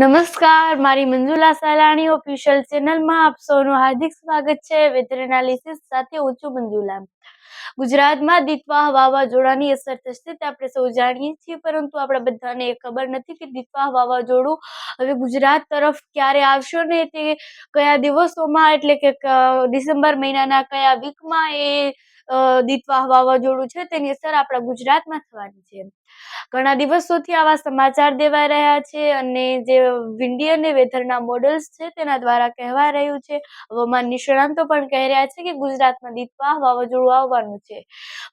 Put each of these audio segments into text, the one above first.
નમસ્કાર, મારી મંજુલા સાલાણી ઓફિશિયલ ચેનલમાં આપ સૌનું હાર્દિક સ્વાગત છે. વેધર એનાલિસિસ સાથે ઓછું મંજુલા. ગુજરાતમાં દિત્વાહ વાવાઝોડાની અસર થશે તે આપણે સૌ જાણીએ છીએ, પરંતુ આપણે બધાને એ ખબર નથી કે દિત્વાહ વાવાઝોડું હવે ગુજરાત તરફ ક્યારે આવશે ને તે કયા દિવસોમાં, એટલે કે ડિસેમ્બર મહિનાના કયા વીકમાં એ અ, દિત્વાહ વાવાઝોડું છે તેની અસર આપણા ગુજરાતમાં થવાની છે. ઘણા દિવસોથી આવા સમાચાર દેવાઈ રહ્યા છે અને જે વિન્ડી અને વેધરના મોડલ્સ છે તેના દ્વારા કહેવાય રહ્યું છે. હવામાન નિષ્ણાંતો પણ કહી રહ્યા છે કે ગુજરાતમાં દિત્વાહ વાવાઝોડું આવવાનું છે.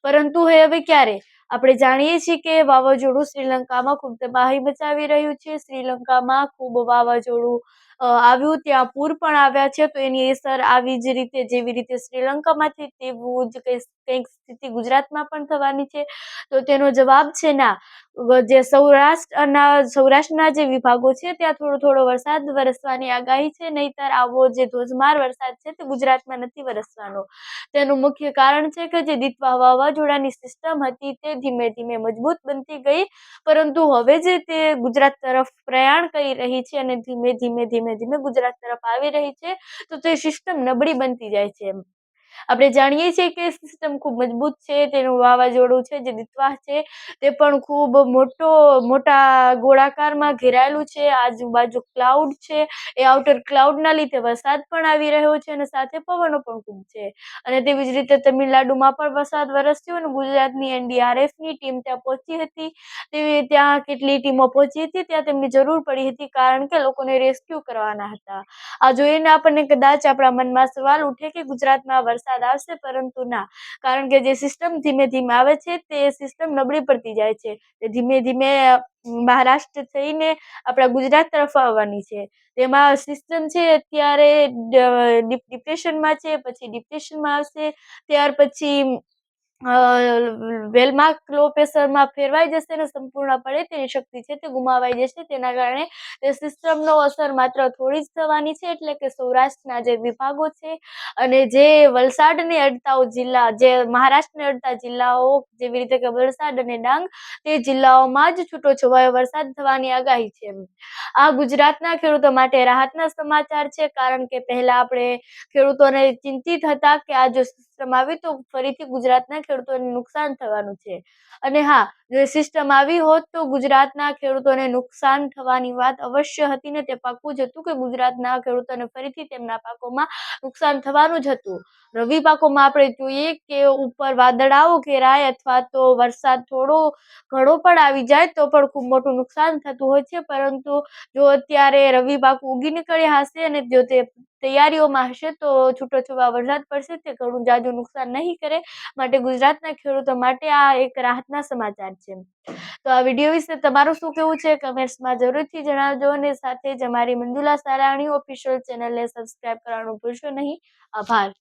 પરંતુ હવે ક્યારે? આપણે જાણીએ છીએ કે વાવાઝોડું શ્રીલંકામાં ખૂબ તબાહી મચાવી રહ્યું છે. શ્રીલંકામાં ખૂબ વાવાઝોડું આવ્યું, ત્યાં પૂર પણ આવ્યા છે, તો એની અસર આવી જ રીતે, જેવી રીતે શ્રીલંકામાંથી તેવું જ કંઈ, કંઈક સ્થિતિ ગુજરાતમાં પણ થવાની છે. તો તેનો જવાબ છે ના જે સૌરાષ્ટ્રના સૌરાષ્ટ્રના જે વિભાગો છે, ત્યાં થોડો થોડો વરસાદ વરસવાની આગાહી છે, નહીતર આવો જે ધોધમાર વરસાદ છે, તે ગુજરાતમાં નથી વરસવાનો. તેનું મુખ્ય કારણ છે કે જે દીતવા વાવાઝોડાની સિસ્ટમ હતી, તે ધીમે ધીમે મજબૂત બનતી ગઈ, પરંતુ હવે જે તે ગુજરાત તરફ પ્રયાણ કરી રહી છે અને ધીમે ધીમે ધીમે ધીમે ગુજરાત તરફ આવી રહી છે તો તે સિસ્ટમ નબળી બનતી જાય છે એમ. આપણે જાણીએ છીએ કે સિસ્ટમ ખૂબ મજબૂત છે, તેનું વાવાઝોડું છે, જે દિત્વાસ છે, તે પણ ખૂબ મોટો, મોટા ગોળાકારમાં ઘેરાયેલું છે, આજુબાજુ ક્લાઉડ છે, એ આઉટર ક્લાઉડના લીધે વરસાદ પણ આવી રહ્યો છે અને સાથે પવનો પણ ખૂબ છે. અને તેવી જ રીતે તમિલનાડુમાં પણ વરસાદ વરસ્યો અને ગુજરાતની એનડીઆરએફની ટીમ ત્યાં પહોંચી હતી. તેવી, ત્યાં કેટલી ટીમો પહોંચી હતી, ત્યાં તેમની જરૂર પડી હતી કારણ કે લોકોને રેસ્ક્યુ કરવાના હતા. આ જોઈને આપણને કદાચ આપણા મનમાં સવાલ ઉઠે કે ગુજરાતમાં વરસાદ આવશે પરંતુ ના. કારણ કે જે સિસ્ટમ ધીમે ધીમે આવે છે, તે સિસ્ટમ નબળી પડતી જાય છે. તે ધીમે ધીમે મહારાષ્ટ્ર થઈને આપણા ગુજરાત તરફ આવવાની છે. તેમાં સિસ્ટમ છે, અત્યારે ડિપ્રેશનમાં છે, પછી ડિપ્રેશનમાં આવશે, ત્યાર પછી અ, વેલમાર્ક લો પ્રેશરમાં ફેરવાઈ જશે અને સંપૂર્ણપણે તેની શક્તિ છે તે ગુમાવાઈ જશે તેના કારણે તે સિસ્ટમનો અસર માત્ર થોડી જ થવાની છે એટલે કે સૌરાષ્ટ્રના જે વિભાગો છે અને જે વલસાડને અડતા જિલ્લા જે મહારાષ્ટ્રને અડતા જિલ્લાઓ જેવી રીતે કે વલસાડ અને ડાંગ તે જિલ્લાઓમાં જ છૂટો છવાયો વરસાદ થવાની આગાહી છે આ ગુજરાતના ખેડૂતો માટે રાહતના સમાચાર છે કારણ કે પહેલા આપણે ખેડૂતોને ચિંતિત હતા કે આ જો આવી તો ફરીથી ગુજરાતના ખેડૂતોને નુકસાન થવાનું છે. અને હા સિસ્ટમ આવી હોત તો ગુજરાતના ખેડૂતોને નુકસાન થવાની વાત અવશ્ય હતી ને તે પાકવું જ હતું કે ગુજરાતના ખેડૂતોને ફરીથી તેમના પાકોમાં નુકસાન થવાનું જ હતું. રવિ પાકોમાં આપણે જોઈએ કે ઉપર વાદળાઓ ઘેરાય અથવા તો વરસાદ થોડો ઘણો પણ આવી જાય તો પણ ખૂબ મોટું નુકસાન થતું હોય છે. પરંતુ જો અત્યારે રવિ પાક ઉગી નીકળ્યા હશે અને જો તે તૈયારીઓમાં હશે તો છૂટોછવાયો વરસાદ પડશે. તે ઘણું જાજુ નુકસાન નહીં કરે. માટે ગુજરાતના ખેડૂતો માટે આ એક રાહતના સમાચાર છે. તો આ વીડિયો વિશે તમારું શું કહેવું છે? કમેન્ટ્સમાં જરૂરથી જણાવજો અને સાથે જ અમારી મંજુલા સારાણી ઓફિશિયલ ચેનલને સબસ્ક્રાઇબ કરવાનું ભૂલશો નહીં. આભાર.